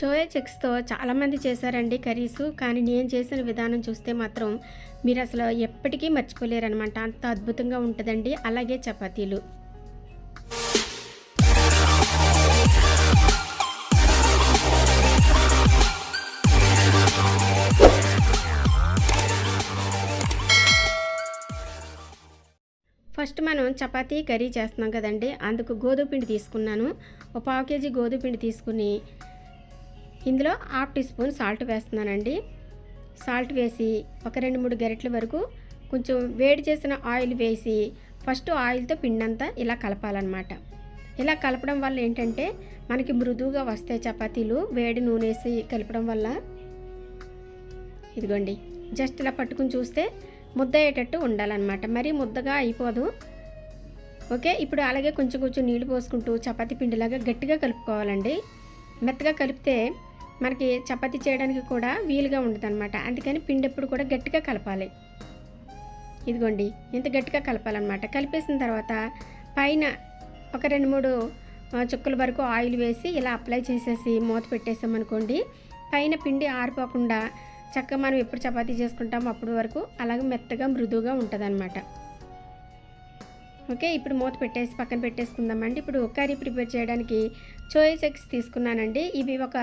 చోయా చెక్స్తో చాలామంది చేశారండి కర్రీస్ కానీ నేను చేసిన విధానం చూస్తే మాత్రం మీరు అసలు ఎప్పటికీ మర్చిపోలేరు అనమాట అంత అద్భుతంగా ఉంటుందండి. అలాగే చపాతీలు. ఫస్ట్ మనం చపాతీ కర్రీ చేస్తున్నాం కదండి. అందుకు గోధుమ పిండి తీసుకున్నాను. ఒక పావు కేజీ గోధుమ పిండి తీసుకుని ఇందులో హాఫ్ టీ స్పూన్ సాల్ట్ వేస్తున్నానండి. సాల్ట్ వేసి ఒక రెండు మూడు గరిటెల వరకు కొంచెం వేడి చేసిన ఆయిల్ వేసి ఫస్ట్ ఆయిల్తో పిండి అంతా ఇలా కలపాలన్నమాట. ఇలా కలపడం వల్ల ఏంటంటే మనకి మృదువుగా వస్తాయి చపాతీలు వేడి నూనె వేసి కలపడం వల్ల. ఇదిగోండి జస్ట్ ఇలా పట్టుకుని చూస్తే ముద్ద అయ్యేటట్టు ఉండాలన్నమాట. మరీ ముద్దగా అయిపోదు. ఓకే ఇప్పుడు అలాగే కొంచెం కొంచెం నీళ్ళు పోసుకుంటూ చపాతీ పిండిలాగా గట్టిగా కలుపుకోవాలండి. మెత్తగా కలిపితే మనకి చపాతీ చేయడానికి కూడా వీలుగా ఉండదు అనమాట అందుకని పిండి ఎప్పుడు కూడా గట్టిగా కలపాలి. ఇదిగోండి ఇంత గట్టిగా కలపాలన్నమాట. కలిపేసిన తర్వాత పైన ఒక రెండు మూడు చుక్కల వరకు ఆయిల్ వేసి ఇలా అప్లై చేసేసి మూత పెట్టేసామనుకోండి పైన పిండి ఆరిపోకుండా చక్కగా మనం ఎప్పుడు చపాతీ చేసుకుంటామో అప్పుడు వరకు అలాగే మెత్తగా మృదువుగా ఉంటుంది ఓకే ఇప్పుడు మూత పెట్టేసి పక్కన పెట్టేసుకుందామండి. ఇప్పుడు కర్రీ ప్రిపేర్ చేయడానికి చోయా చెక్స్ తీసుకున్నానండి. ఇవి ఒక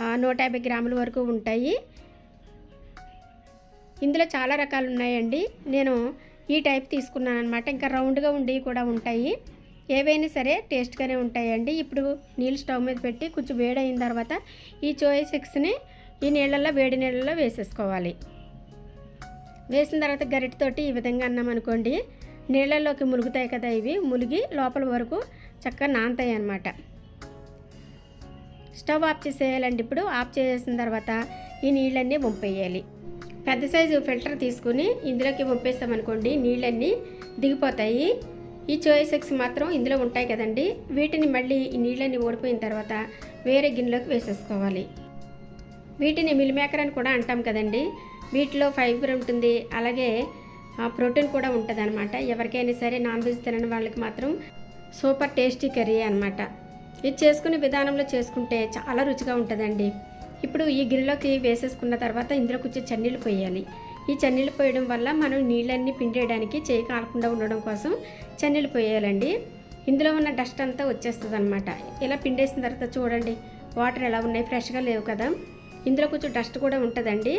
నూట యాభై గ్రాముల వరకు ఉంటాయి. ఇందులో చాలా రకాలు ఉన్నాయండి. నేను ఈ టైప్ తీసుకున్నాను అనమాట ఇంకా రౌండ్గా ఉండేవి కూడా ఉంటాయి. ఏవైనా సరే టేస్ట్గానే ఉంటాయండి. ఇప్పుడు నీళ్ళు స్టవ్ మీద పెట్టి కొంచెం వేడైన తర్వాత ఈ చోయా ఎక్స్ని ఈ నీళ్ళల్లో వేడి నీళ్ళల్లో వేసేసుకోవాలి. వేసిన తర్వాత గరిటతోటి ఈ విధంగా అన్నామనుకోండి నీళ్ళల్లోకి ములుగుతాయి కదా ఇవి. ములిగి లోపల వరకు చక్కగా నానతాయి అన్నమాట స్టవ్ ఆఫ్ చేసేయాలండి ఇప్పుడు. ఆఫ్ చేసేసిన తర్వాత ఈ నీళ్ళన్నీ వంపేయాలి. పెద్ద సైజు ఫిల్టర్ తీసుకుని ఇందులోకి వంపేస్తామనుకోండి నీళ్ళన్నీ దిగిపోతాయి. ఈ చోయసెక్స్ మాత్రం ఇందులో ఉంటాయి కదండి. వీటిని మళ్ళీ ఈ నీళ్ళన్నీ ఓడిపోయిన తర్వాత వేరే గిన్నెలోకి వేసేసుకోవాలి. వీటిని మిల్ మేకర్ అని కూడా అంటాం కదండి. వీటిలో ఫైబర్ ఉంటుంది అలాగే ఆ, ప్రోటీన్ కూడా ఉంటుంది అనమాట ఎవరికైనా సరే నాన్ వెజ్ తినని వాళ్ళకి మాత్రం సూపర్ టేస్టీ కర్రీ అనమాట ఇది చేసుకునే విధానంలో చేసుకుంటే చాలా రుచిగా ఉంటుందండి. ఇప్పుడు ఈ గిన్నెలోకి వేసేసుకున్న తర్వాత ఇందులో కొంచెం చన్నీళ్ళు పోయాలి. ఈ చన్నీళ్ళు పోయడం వల్ల మనం నీళ్ళన్నీ పిండేయడానికి చేయి కాలకుండా ఉండడం కోసం చన్నీళ్ళు పోయాలండి. ఇందులో ఉన్న డస్ట్ అంతా వచ్చేస్తుంది అనమాట ఇలా పిండేసిన తర్వాత చూడండి వాటర్ ఎలా ఉన్నాయి? ఫ్రెష్గా లేవు కదా. ఇందులో కొంచెం డస్ట్ కూడా ఉంటుందండి.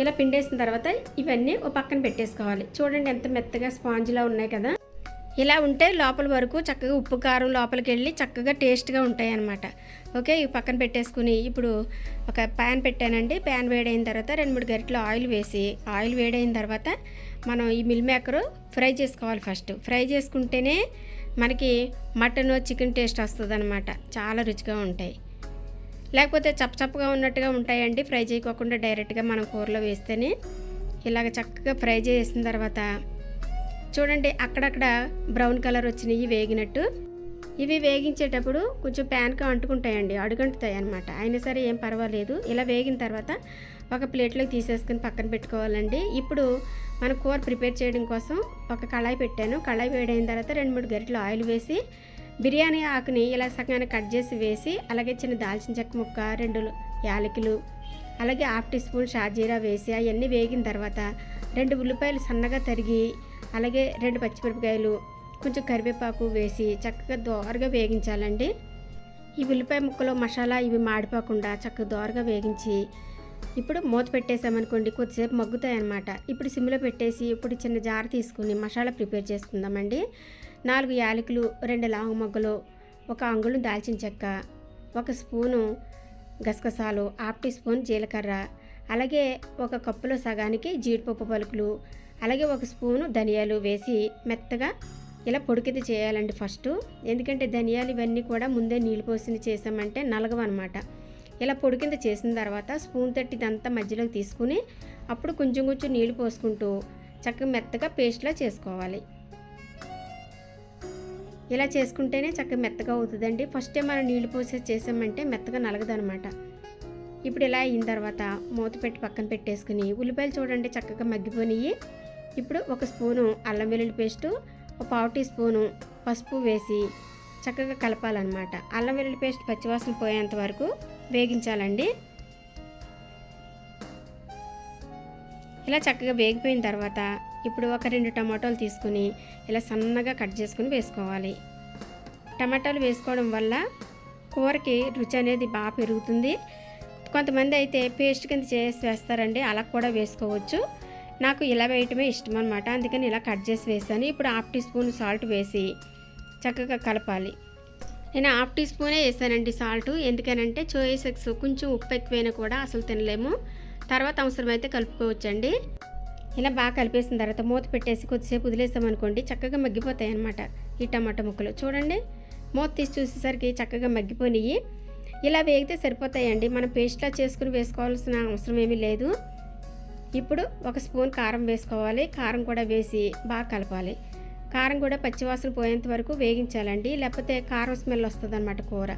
ఇలా పిండేసిన తర్వాత ఇవన్నీ ఓ పక్కన పెట్టేసుకోవాలి. చూడండి ఎంత మెత్తగా స్పాంజ్లా ఉన్నాయి కదా. ఇలా ఉంటే లోపల వరకు చక్కగా ఉప్పు కారం లోపలికి వెళ్ళి చక్కగా టేస్ట్గా ఉంటాయి అన్నమాట ఓకే ఇవి పక్కన పెట్టేసుకుని ఇప్పుడు ఒక ప్యాన్ పెట్టానండి. ప్యాన్ వేడైన తర్వాత రెండు మూడు గరిటెలు ఆయిల్ వేసి ఆయిల్ వేడైన తర్వాత మనం ఈ మిల్ మేకర్ ఫ్రై చేసుకోవాలి ఫస్ట్. ఫ్రై చేసుకుంటేనే మనకి మటన్ చికెన్ టేస్ట్ వస్తుంది అనమాట చాలా రుచిగా ఉంటాయి. లేకపోతే చప్పచప్పగా ఉన్నట్టుగా ఉంటాయండి. ఫ్రై చేయకోకుండా డైరెక్ట్గా మనం కూరలో వేస్తేనే ఇలాగ చక్కగా ఫ్రై చేసిన తర్వాత చూడండి అక్కడక్కడ బ్రౌన్ కలర్ వచ్చినాయి వేగినట్టు. ఇవి వేగించేటప్పుడు కొంచెం ప్యాన్కి అంటుకుంటాయండి అడుగంటుతాయి అనమాట అయినా సరే ఏం పర్వాలేదు. ఇలా వేగిన తర్వాత ఒక ప్లేట్లోకి తీసేసుకుని పక్కన పెట్టుకోవాలండి. ఇప్పుడు మన కూర ప్రిపేర్ చేయడం కోసం ఒక కళాయి పెట్టాను. కళాయి వేడైన తర్వాత రెండు మూడు గరిటలు ఆయిల్ వేసి బిర్యానీ ఆకుని ఇలా సగాన్ని కట్ చేసి వేసి అలాగే చిన్న దాల్చిన చెక్క ముక్క రెండు యాలకులు అలాగే హాఫ్ టీ స్పూన్ షాజీరా వేసి అవన్నీ వేగిన తర్వాత రెండు ఉల్లిపాయలు సన్నగా తరిగి అలాగే రెండు పచ్చిమిరపకాయలు కొంచెం కరివేపాకు వేసి చక్కగా దోరగా వేగించాలండి. ఈ ఉల్లిపాయ ముక్కలో మసాలా ఇవి మాడిపోకుండా చక్కగా దోరగా వేగించి ఇప్పుడు మూత పెట్టేసామనుకోండి కొద్దిసేపు మగ్గుతాయి అన్నమాట ఇప్పుడు సిమ్లో పెట్టేసి ఇప్పుడు చిన్న జార తీసుకుని మసాలా ప్రిపేర్ చేసుకుందామండి. నాలుగు యాలకులు రెండు లాంగ్ మొగ్గలు ఒక అంగుళం దాల్చిన చెక్క ఒక స్పూను గసగసాలు హాఫ్ టీ స్పూన్ జీలకర్ర అలాగే ఒక కప్పులో సగానికి జీడిపప్పు పలుకులు అలాగే ఒక స్పూను ధనియాలు వేసి మెత్తగా ఇలా పొడికిది చేయాలండి ఫస్ట్. ఎందుకంటే ధనియాలు ఇవన్నీ కూడా ముందే నీళ్ళు పోసిన చేసామంటే నలగవన్నమాట ఇలా పొడి కింద చేసిన తర్వాత స్పూన్ తట్టి ఇదంతా మధ్యలోకి తీసుకుని అప్పుడు కొంచెం కొంచెం నీళ్ళు పోసుకుంటూ చక్కగా మెత్తగా పేస్ట్లా చేసుకోవాలి. ఇలా చేసుకుంటేనే చక్కగా మెత్తగా అవుతుందండి. ఫస్ట్ టైం మనం నీళ్ళు పోసేసి చేసామంటే మెత్తగా నలగదనమాట ఇప్పుడు ఇలా అయిన తర్వాత మూత పెట్టి పక్కన పెట్టేసుకుని ఉల్లిపాయలు చూడండి చక్కగా మగ్గిపోయినాయి ఇప్పుడు ఒక స్పూను అల్లం వెల్లుల్లి పేస్టు ఒక పావు టీ స్పూను పసుపు వేసి చక్కగా కలపాలన్నమాట. అల్లం వెల్లుల్లి పేస్ట్ పచ్చివాసన పోయేంత వరకు వేగించాలండి. ఇలా చక్కగా వేగిపోయిన తర్వాత ఇప్పుడు ఒక రెండు టమాటోలు తీసుకుని ఇలా సన్నగా కట్ చేసుకుని వేసుకోవాలి. టమాటాలు వేసుకోవడం వల్ల కూరకి రుచి అనేది బాగా పెరుగుతుంది. కొంతమంది అయితే పేస్ట్ కింద చేసి వేస్తారండి అలా కూడా వేసుకోవచ్చు. నాకు ఇలా వేయటమే ఇష్టం అనమాట అందుకని ఇలా కట్ చేసి వేసాను. ఇప్పుడు హాఫ్ టీ స్పూన్ సాల్ట్ వేసి చక్కగా కలపాలి. నేను హాఫ్ టీ స్పూనే వేసానండి సాల్ట్. ఎందుకనంటే చోయిసెక్స్ కొంచెం ఉప్పు ఎక్కువైనా కూడా అసలు తినలేము. తర్వాత అవసరమైతే కలుపుకోవచ్చండి. ఇలా బాగా కలిపేసిన తర్వాత మూత పెట్టేసి కొద్దిసేపు వదిలేసామనుకోండి చక్కగా మగ్గిపోతాయి అన్నమాట ఈ టమాటా ముక్కలు. చూడండి మూత తీసి చూసేసరికి చక్కగా మగ్గిపోయినాయి. ఇలా వేగితే సరిపోతాయండి. మనం పేస్ట్లా చేసుకుని వేసుకోవాల్సిన అవసరం ఏమీ లేదు. ఇప్పుడు ఒక స్పూన్ కారం వేసుకోవాలి. కారం కూడా వేసి బాగా కలపాలి. కారం కూడా పచ్చివాసన పోయేంత వరకు వేగించాలండి. లేకపోతే కారం స్మెల్ వస్తుంది అనమాట కూర.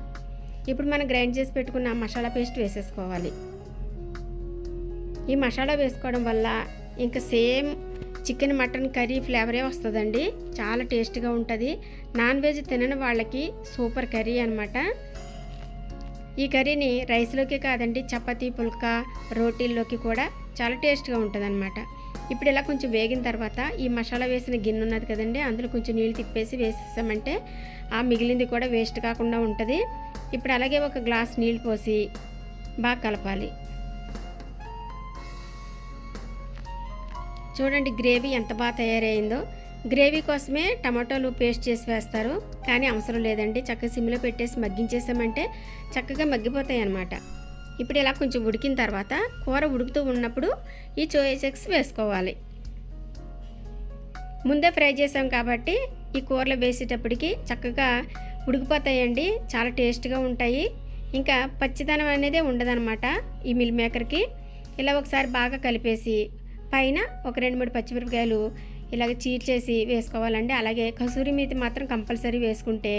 ఇప్పుడు మనం గ్రైండ్ చేసి పెట్టుకున్న మసాలా పేస్ట్ వేసేసుకోవాలి. ఈ మసాలా వేసుకోవడం వల్ల ఇంకా సేమ్ చికెన్ మటన్ కర్రీ ఫ్లేవరే వస్తుందండి. చాలా టేస్ట్గా ఉంటుంది. నాన్ వెజ్ తినని వాళ్ళకి సూపర్ కర్రీ అనమాట ఈ కర్రీని రైస్లోకి కాదండి చపాతీ పుల్కా రోటీల్లోకి కూడా చాలా టేస్ట్గా ఉంటుంది అనమాట ఇప్పుడు ఇలా కొంచెం వేగిన తర్వాత ఈ మసాలా వేసిన గిన్నె ఉన్నది కదండి అందులో కొంచెం నీళ్ళు తిప్పేసి వేసేసామంటే ఆ మిగిలింది కూడా వేస్ట్ కాకుండా ఉంటుంది. ఇప్పుడు అలాగే ఒక గ్లాస్ నీళ్ళు పోసి బాగా కలపాలి. చూడండి గ్రేవీ ఎంత బాగా తయారైందో. గ్రేవీ కోసమే టమాటోలు పేస్ట్ చేసి వేస్తారు కానీ అవసరం లేదండి. చక్కగా సిమ్లో పెట్టేసి మగ్గించేసామంటే చక్కగా మగ్గిపోతాయి అన్నమాట ఇప్పుడు ఇలా కొంచెం ఉడికిన తర్వాత కూర ఉడుకుతూ ఉన్నప్పుడు ఈ చోయా సెక్స్ వేసుకోవాలి. ముందే ఫ్రై చేసాం కాబట్టి ఈ కూరలు వేసేటప్పటికి చక్కగా ఉడికిపోతాయండి. చాలా టేస్ట్గా ఉంటాయి. ఇంకా పచ్చిదనం అనేది ఉండదనమాట ఈ మిల్ మేకర్కి. ఇలా ఒకసారి బాగా కలిపేసి పైన ఒక రెండు మూడు పచ్చిమిరపకాయలు ఇలాగ చీల్చేసి వేసుకోవాలండి. అలాగే కసూరి మీద మాత్రం కంపల్సరీ వేసుకుంటే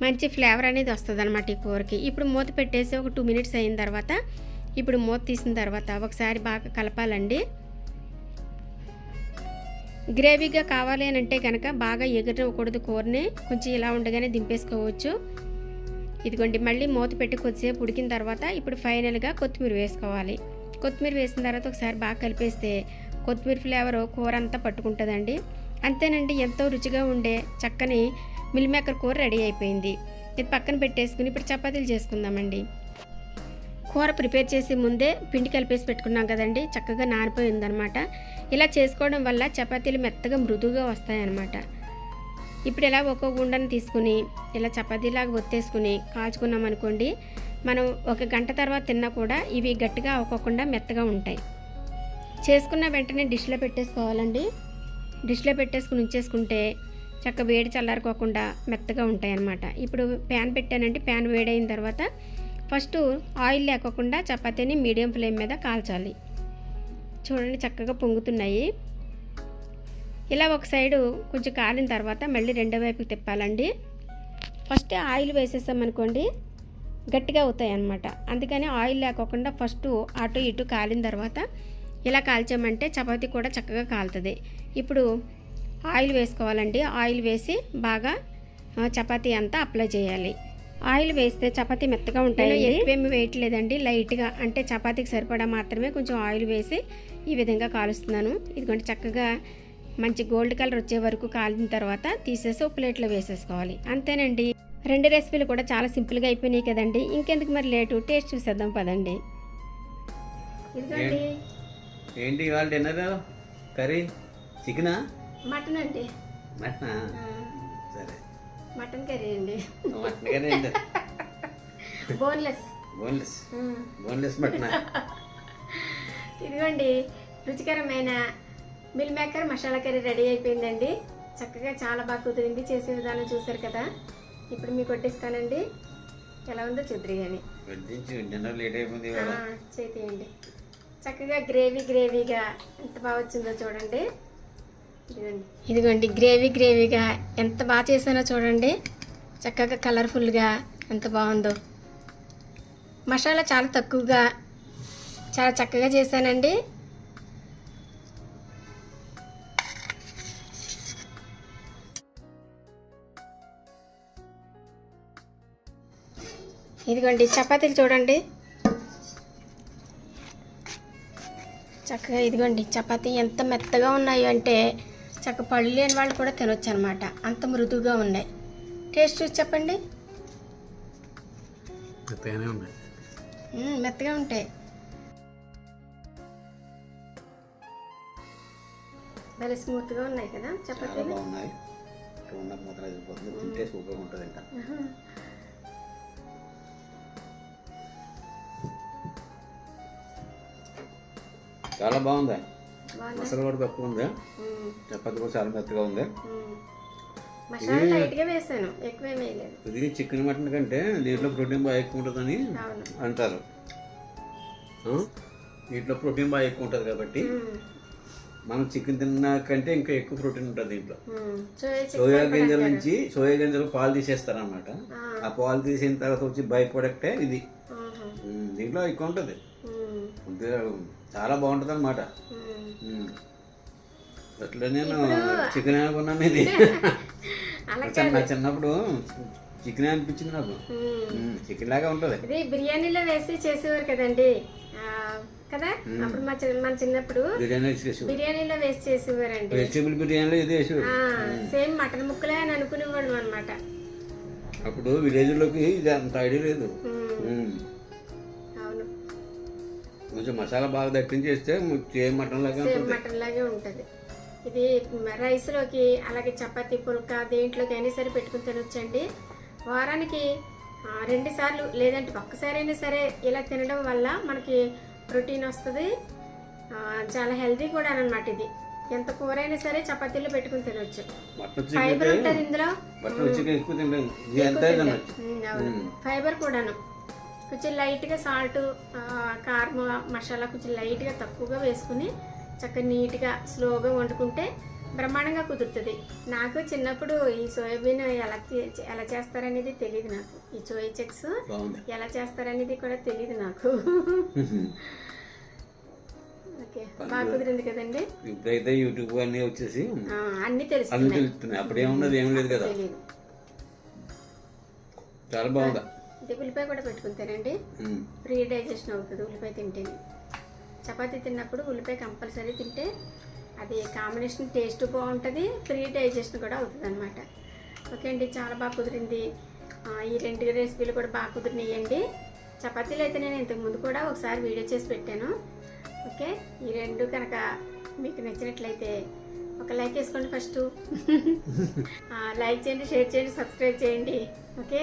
మంచి ఫ్లేవర్ అనేది వస్తుంది అనమాట ఈ కూరకి. ఇప్పుడు మూత పెట్టేసి ఒక టూ మినిట్స్ అయిన తర్వాత ఇప్పుడు మూత తీసిన తర్వాత ఒకసారి బాగా కలపాలండి. గ్రేవీగా కావాలి అని అంటే కనుక బాగా ఎగరకూడదు కూరని. కొంచెం ఇలా ఉండగానే దింపేసుకోవచ్చు. ఇదిగోండి మళ్ళీ మూత పెట్టి కొద్దిసేపు ఉడికిన తర్వాత ఇప్పుడు ఫైనల్గా కొత్తిమీర వేసుకోవాలి. కొత్తిమీర వేసిన తర్వాత ఒకసారి బాగా కలిపేస్తే కొత్తిమీర ఫ్లేవర్ కూర అంతా పట్టుకుంటుందండి. అంతేనండి ఎంతో రుచిగా ఉండే చక్కని మిల్ మేకర్ కూర రెడీ అయిపోయింది. ఇది పక్కన పెట్టేసుకుని ఇప్పుడు చపాతీలు చేసుకుందామండి. కూర ప్రిపేర్ చేసి ముందే పిండి కలిపేసి పెట్టుకున్నాం కదండి. చక్కగా నానిపోయిందనమాట. ఇలా చేసుకోవడం వల్ల చపాతీలు మెత్తగా మృదువుగా వస్తాయన్నమాట ఇప్పుడు ఇలా ఒక్కొక్క గుండను తీసుకుని ఇలా చపాతీలాగా ఒత్తేసుకుని కాల్చుకున్నాం అనుకోండి మనం ఒక గంట తర్వాత తిన్నా కూడా ఇవి గట్టిగా అవ్వకుండా మెత్తగా ఉంటాయి. చేసుకున్న వెంటనే డిష్లో పెట్టేసుకోవాలండి. డిష్లో పెట్టేసుకుని ఉంచేసుకుంటే చక్క వేడి చల్లారుకోకుండా మెత్తగా ఉంటాయి అన్నమాట ఇప్పుడు ప్యాన్ పెట్టానంటే ప్యాన్ వేడైన తర్వాత ఫస్ట్ ఆయిల్ లేకోకుండా చపాతీని మీడియం ఫ్లేమ్ మీద కాల్చాలి. చూడండి చక్కగా పొంగుతున్నాయి. ఇలా ఒక సైడు కొంచెం కాలిన తర్వాత మళ్ళీ రెండో వైపుకి తిప్పాలండి. ఫస్ట్ ఆయిల్ వేసేసామనుకోండి గట్టిగా అవుతాయి అన్నమాట అందుకని ఆయిల్ లేకోకుండా ఫస్ట్ అటు ఇటు కాలిన తర్వాత ఇలా కాల్చామంటే చపాతీ కూడా చక్కగా కాలుతుంది. ఇప్పుడు ఆయిల్ వేసుకోవాలండి. ఆయిల్ వేసి బాగా చపాతీ అంతా అప్లై చేయాలి. ఆయిల్ వేస్తే చపాతీ మెత్తగా ఉంటాయి ఎక్కువేమి వేయట్లేదండి. లైట్గా అంటే చపాతీకి సరిపడా మాత్రమే కొంచెం ఆయిల్ వేసి ఈ విధంగా కాలుస్తున్నాను. ఇదిగోండి చక్కగా మంచి గోల్డ్ కలర్ వచ్చే వరకు కాలిన తర్వాత తీసేసి ఒక ప్లేట్లో వేసేసుకోవాలి. అంతేనండి. రెండు రెసిపీలు కూడా చాలా సింపుల్గా అయిపోయినాయి కదండి. ఇంకెందుకు మరి లేటు? టేస్ట్ చూసేద్దాం పదండి. ఇదిగోండి. ఏంటి ఇవాళ డిన్నర్? కర్రీ? చికెనా? మటన్ అండి మటనా? సరే. మటన్ కర్రీ అండి. మటన్ కర్రీ అండి బోన్లెస్. బోన్లెస్. బోన్లెస్ మటనా? ఇదిగోండి రుచికరమైన meal maker masala curry ready అయిపోయిందండి. చక్కగా చాలా బాగా కుదిరింది చేసే విధానం చూశారు కదా. ఇప్పుడు మీకు వడ్డిస్తానండి. ఎలా ఉందో చూద్దరు కానీ చేతియండి. చక్కగా గ్రేవీ గ్రేవీగా ఎంత బాగా వచ్చిందో చూడండి. ఇదిగోండి. గ్రేవీ గ్రేవీగా ఎంత బాగా చేశానో చూడండి. చక్కగా కలర్ఫుల్గా ఎంత బాగుందో. మసాలా చాలా తక్కువగా చాలా చక్కగా చేశానండి. ఇదిగోండి చపాతీలు చూడండి. చక్కగా ఇదిగోండి చపాతీ ఎంత మెత్తగా ఉన్నాయి అంటే చక్క పళ్ళు లేని వాళ్ళు కూడా తినొచ్చు అనమాట అంత మృదువుగా ఉన్నాయి. టేస్ట్ చూసి చెప్పండి. మెత్తగా ఉంటాయి. భలే స్మూత్గా ఉన్నాయి కదా? తింటే సూపర్గా ఉంటుంది ఇంకా చాలా బాగుందా? మసాలా కూడా తక్కువ ఉంది. చపాతి కూడా చాలా మెత్తగా ఉంది. ఇది చికెన్ మటన్ కంటే దీంట్లో ప్రోటీన్ బాగా ఎక్కువ ఉంటుందని అంటారు? దీంట్లో ప్రోటీన్ బాగా ఎక్కువ ఉంటుంది కాబట్టి మనం చికెన్ తిన్న కంటే ఇంకా ఎక్కువ ప్రోటీన్ ఉంటుంది దీంట్లో. సోయా గింజల. నుంచి సోయా గింజలు పాలు తీసేస్తారనమాట ఆ, ఆ పాలు తీసిన తర్వాత వచ్చి బై ప్రొడక్టే ఇది దీంట్లో ఎక్కువ ఉంటుంది. చాలా బాగుంటుంది అనమాట. అట్లా నేను చికెన్ అనుకున్నాను ఇది. నా చిన్నప్పుడు చికెన్ అనిపించింది నాకు. చికెన్ లాగా ఉంటుంది. ఇది బిర్యానీలో వేసి చేసేవారు కదండి. కదా? అప్పుడు మా మన చిన్నప్పుడు బిర్యానీలో వేసి చేసేవారండి. వెజిటేబుల్ బిర్యానీలో ఇది వేసేవాడు ఆ, సేమ్ మటన్ ముక్కలే అని అనుకునేవాళ్ళం అనమాట అప్పుడు విలేజ్లోకి ఇది అంత ఐడియా లేదు. కొంచెం మసాలా బాగా దట్టించి చేస్తే సేమ్ మటన్ లాగా సేమ్ మటన్ లాగే ఉంటుంది. ఇది రైస్లోకి అలాగే చపాతీ పుల్క దేంట్లోకి అయినా సరే పెట్టుకుని తినొచ్చండి. వారానికి రెండు సార్లు లేదంటే ఒక్కసారి అయినా సరే ఇలా తినడం వల్ల మనకి ప్రోటీన్ వస్తుంది. చాలా హెల్తీ కూడా అనమాట ఇది. ఎంత కూర అయినా సరే చపాతీలో పెట్టుకుని తినొచ్చు. ఫైబర్ ఉంటుంది ఇందులో? ఫైబర్ కూడాను. కొంచెం లైట్గా సాల్ట్ కారం మసాలా కొంచెం లైట్గా తక్కువగా వేసుకుని చక్కగా నీట్గా స్లోగా వండుకుంటే బ్రహ్మాండంగా కుదురుతుంది. నాకు చిన్నప్పుడు ఈ సోయాబీన్ ఎలా ఎలా చేస్తారనేది తెలియదు నాకు. ఈ సోయా చెక్స్ ఎలా చేస్తారనేది కూడా తెలియదు నాకు. ఓకే బాగా కుదిరింది కదండి? ఇప్పుడైతే యూట్యూబ్ అన్నీ వచ్చేసి అన్నీ అన్ని తెలుస్తున్నాయి. అప్పుడు ఏమున్నది ఏం లేదు కదా. తెలియదు చాలా బాగుందా. ఇది ఉల్లిపాయ కూడా పెట్టుకుంటారండి ఉమ్. ఫ్రీ డైజెషన్ అవుతుంది ఉల్లిపాయ తింటేనే చపాతీ తిన్నప్పుడు ఉల్లిపాయ కంపల్సరీ తింటే అది కాంబినేషన్ టేస్ట్ బాగుంటుంది ఫ్రీ డైజెషన్ కూడా అవుతుంది అనమాట ఓకే అండి చాలా బాగా కుదిరింది. ఈ రెండు రెసిపీలు కూడా బాగా కుదిరినాయండి. చపాతీలు అయితే నేను ఇంతకు ముందు కూడా ఒకసారి వీడియో చేసి పెట్టాను. ఓకే ఈ రెండు కనుక మీకు నచ్చినట్లయితే ఒక లైక్ వేసుకోండి ఫస్ట్. లైక్ చేయండి షేర్ చేయండి సబ్స్క్రైబ్ చేయండి. Okay?